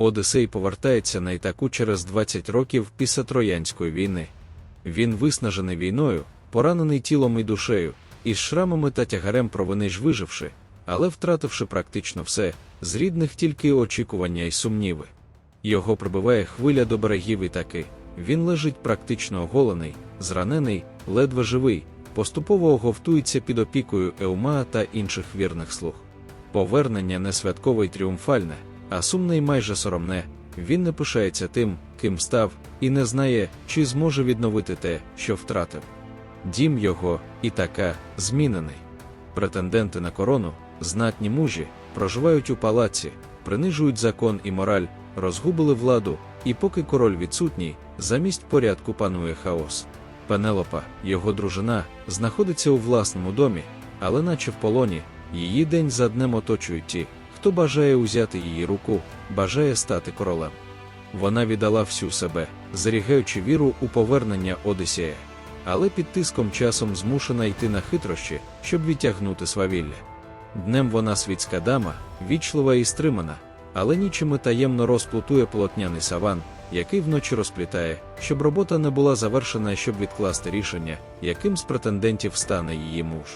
Одисей повертається на Ітаку через 20 років після Троянської війни. Він виснажений війною, поранений тілом і душею, із шрамами та тягарем провини ж виживши, але втративши практично все, з рідних тільки очікування й сумніви. Його прибиває хвиля до берегів Ітаки. Він лежить практично оголений, зранений, ледве живий, поступово оговтується під опікою Еумаа та інших вірних слуг. Повернення не святкове й тріумфальне, а сумне й майже соромне. Він не пишається тим, ким став, і не знає, чи зможе відновити те, що втратив. Дім його, і така, змінений. Претенденти на корону, знатні мужі, проживають у палаці, принижують закон і мораль, розгубили владу, і поки король відсутній, замість порядку панує хаос. Пенелопа, його дружина, знаходиться у власному домі, але наче в полоні, її день за днем оточують ті, хто бажає узяти її руку, бажає стати королем. Вона віддала всю себе, зарігаючи віру у повернення Одисея, але під тиском часом змушена йти на хитрощі, щоб відтягнути свавілля. Днем вона світська дама, вічлива і стримана, але нічими таємно розплутує полотняний саван, який вночі розплітає, щоб робота не була завершена, щоб відкласти рішення, яким з претендентів стане її муж.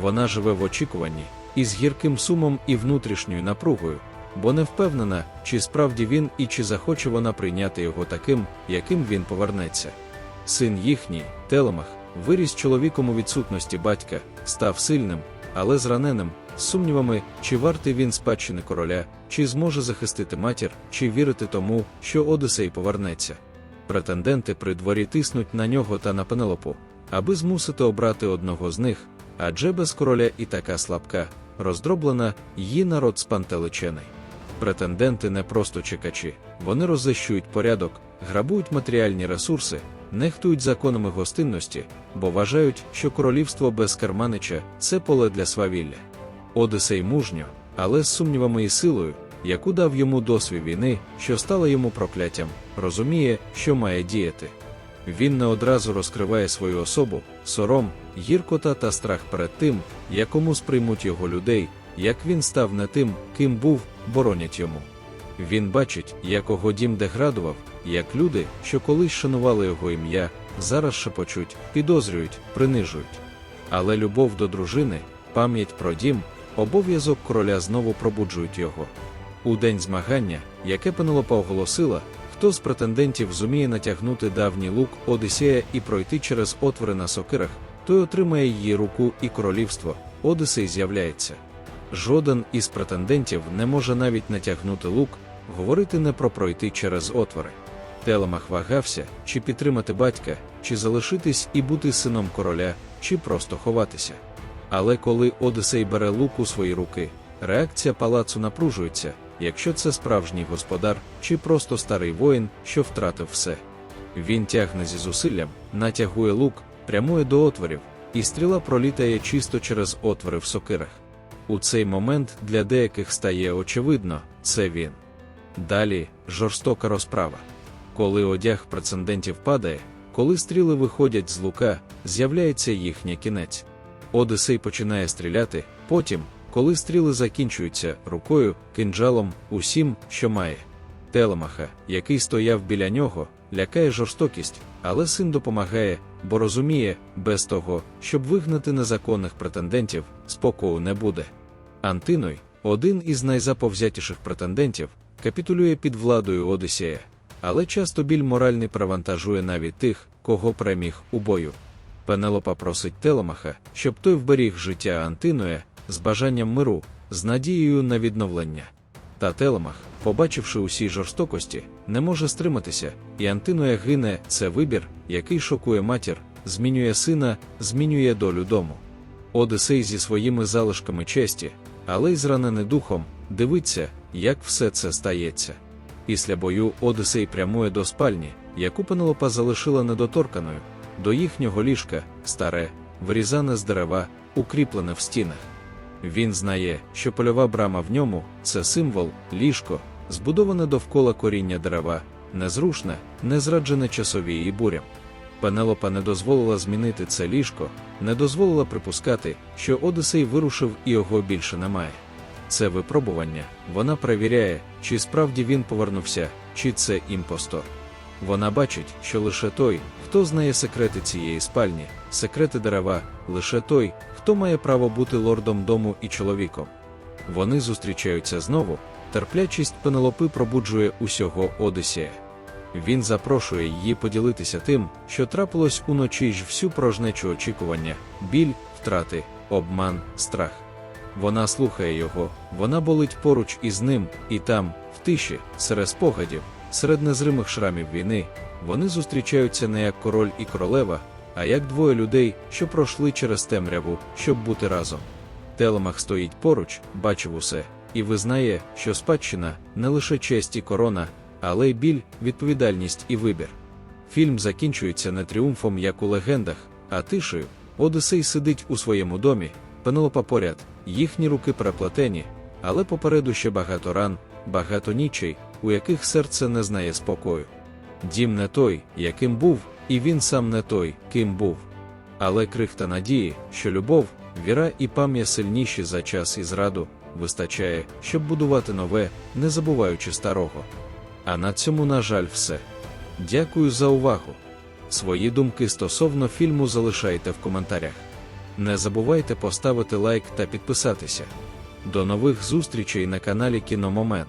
Вона живе в очікуванні, із гірким сумом і внутрішньою напругою, бо не впевнена, чи справді він і чи захоче вона прийняти його таким, яким він повернеться. Син їхній, Телемах, виріс чоловіком у відсутності батька, став сильним, але зраненим, з сумнівами, чи вартий він спадщини короля, чи зможе захистити матір, чи вірити тому, що Одисей повернеться. Претенденти при дворі тиснуть на нього та на Пенелопу, аби змусити обрати одного з них, адже без короля і така слабка, роздроблена, її народ спантеличений. Претенденти не просто чекачі, вони роззищують порядок, грабують матеріальні ресурси, нехтують законами гостинності, бо вважають, що королівство без керманича це поле для свавілля. Одисей мужньо, але з сумнівами і силою, яку дав йому досвід війни, що стала йому прокляттям, розуміє, що має діяти. Він не одразу розкриває свою особу, сором, гіркота та страх перед тим, якому сприймуть його людей, як він став не тим, ким був, боронять йому. Він бачить, як його дім деградував, як люди, що колись шанували його ім'я, зараз шепочуть, підозрюють, принижують. Але любов до дружини, пам'ять про дім, обов'язок короля знову пробуджують його. У день змагання, яке Пенелопа оголосила, хто з претендентів зуміє натягнути давній лук Одисея і пройти через отвори на сокирах, той отримає її руку і королівство. Одисей з'являється. Жоден із претендентів не може навіть натягнути лук, говорити не про пройти через отвори. Телемах вагався, чи підтримати батька, чи залишитись і бути сином короля, чи просто ховатися. Але коли Одисей бере лук у свої руки, реакція палацу напружується, якщо це справжній господар, чи просто старий воїн, що втратив все. Він тягне зі зусиллям, натягує лук, прямує до отворів, і стріла пролітає чисто через отвори в сокирах. У цей момент для деяких стає очевидно, це він. Далі жорстока розправа. Коли одяг прецедентів падає, коли стріли виходять з лука, з'являється їхній кінець. Одисей починає стріляти, потім, коли стріли закінчуються рукою, кинджалом, усім, що має. Телемаха, який стояв біля нього, лякає жорстокість, але син допомагає, бо розуміє, без того, щоб вигнати незаконних претендентів, спокою не буде. Антиной, один із найзаповзятіших претендентів, капітулює під владою Одисея, але часто біль моральний перевантажує навіть тих, кого переміг у бою. Пенелопа просить Телемаха, щоб той вберіг життя Антиноя з бажанням миру, з надією на відновлення. Та Телемах, побачивши усі жорстокості, не може стриматися, і Антиноя гине це вибір, який шокує матір, змінює сина, змінює долю дому. Одисей зі своїми залишками честі, але й зранений духом, дивиться, як все це стається. Після бою Одисей прямує до спальні, яку Пенелопа залишила недоторканою, до їхнього ліжка, старе, вирізане з дерева, укріплене в стінах. Він знає, що польова брама в ньому це символ, ліжко, збудоване довкола коріння дерева, незрушне, не зраджене часові і бурям. Пенелопа не дозволила змінити це ліжко, не дозволила припускати, що Одисей вирушив і його більше немає. Це випробування, вона перевіряє, чи справді він повернувся, чи це імпостор. Вона бачить, що лише той, хто знає секрети цієї спальні, секрети дерева, лише той, хто має право бути лордом дому і чоловіком. Вони зустрічаються знову, терплячість Пенелопи пробуджує усього Одисія. Він запрошує її поділитися тим, що трапилось уночі ж всю прожнечу очікування, біль, втрати, обман, страх. Вона слухає його, вона болить поруч із ним, і там, в тиші, серед спогадів, серед незримих шрамів війни, вони зустрічаються не як король і королева, а як двоє людей, що пройшли через темряву, щоб бути разом. Телемах стоїть поруч, бачив усе, і визнає, що спадщина не лише честь і корона, але й біль, відповідальність і вибір. Фільм закінчується не тріумфом, як у легендах, а тишею. Одисей сидить у своєму домі, Пенелопа поряд, їхні руки переплетені, але попереду ще багато ран, багато нічей, у яких серце не знає спокою. Дім не той, яким був, і він сам не той, ким був. Але крихта надії, що любов, віра і пам'ять сильніші за час і зраду, вистачає, щоб будувати нове, не забуваючи старого. А на цьому, на жаль, все. Дякую за увагу. Свої думки стосовно фільму залишайте в коментарях. Не забувайте поставити лайк та підписатися. До нових зустрічей на каналі Кіномомент.